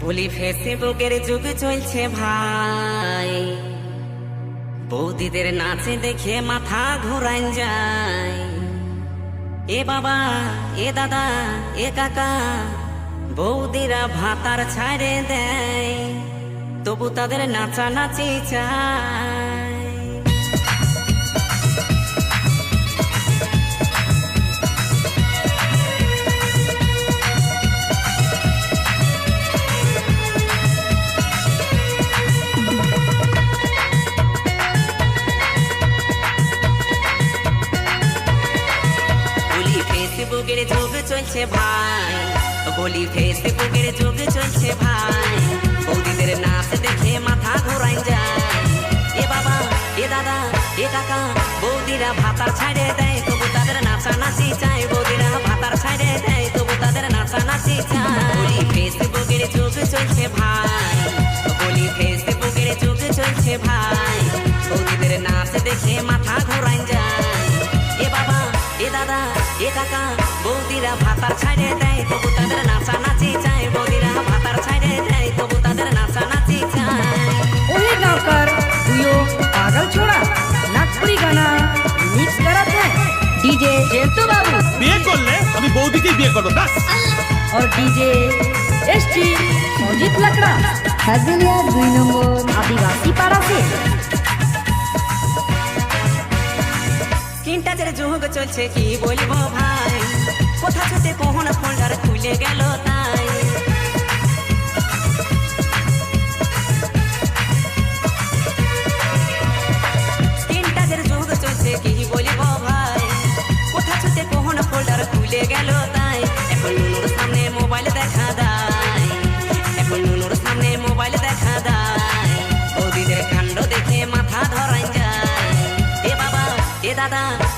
বলি ফেসবুকের যুগ চলছে ভাই। বৌদিদের নাচে দেখে মাথা ঘোরান যায়। এ বাবা, এ দাদা, এ কাকা, বৌদিরা ভাতার ছাড়ে দেয়। তবু তাদের নাচা নাচি চায়। ফেসবুকের যুগ চলছে ভাই। বলি ফেসবুকের যুগ চলছে ভাই। বৌদিদের নাচ দেখে মাথা ঘোরাই যায়। এ বাবা, এ দাদা, এ কাকা, বৌদিরা ভাতার ছাড়ে দেয়, তবু তাদের নাচা নাচি চায় বৌদিরা ভাতার ছাড়ে দেয়, তবু তাদের নাচা নাচি চায় বলি ফেসবুকের যুগ চলছে ভাই। বলি ফেসবুকের যুগ চলছে ভাই। বৌদিদের নাচ দেখে মাথা ঘোরাই যায়। এ বাবা, এ দাদা এ কাকা বৌদিরা ভাতার ছাড়ে দেয় তবু তাদের নাচা নাচি চায় বৌদিরা ভাতার ছাড়ে দেয় তবু তাদের নাচা নাচি চায় ওহে গাওকার তুইও পাগল ছোড়া নাগপুরি গানা মিক্স করাতে। ডিজে জেতু বাবু। বিয়ে করলে আমি বৌদিকে বিয়ে করব বাস আর ডিজে এসটি অজিত লাকড়া। হাজিরিয়া দুই নম্বর। আদিবাসী পাড়াতে। টাচের যুগ চলছে, কি বলব ভাই? কোথা ছুতে কোহন ফোল্ডার খুলে গেল তাই? টাচের যুগ চলছে, কি বলব ভাই? কোথা ছুতে কোহন ফোল্ডার খুলে গেল তাই? এখন নুনুর সামনে মোবাইল দেখা দেয় এখন নুনুর সামনে মোবাইল দেখা দেয় বৌদিদের কাণ্ড দেখে মাথা ধরাই যায়। এ বাবা, এ দাদা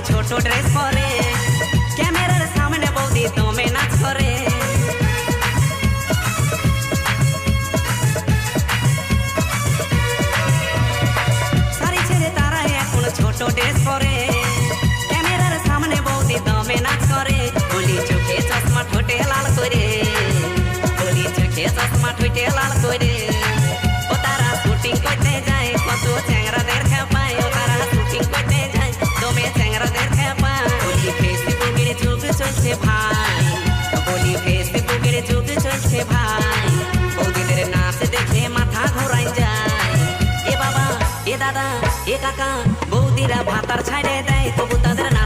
छोट छोट ड्रेस पहने। কাকা বৌদিরা ভাতার ছাড়ে দেয় তবু তাদের নাচা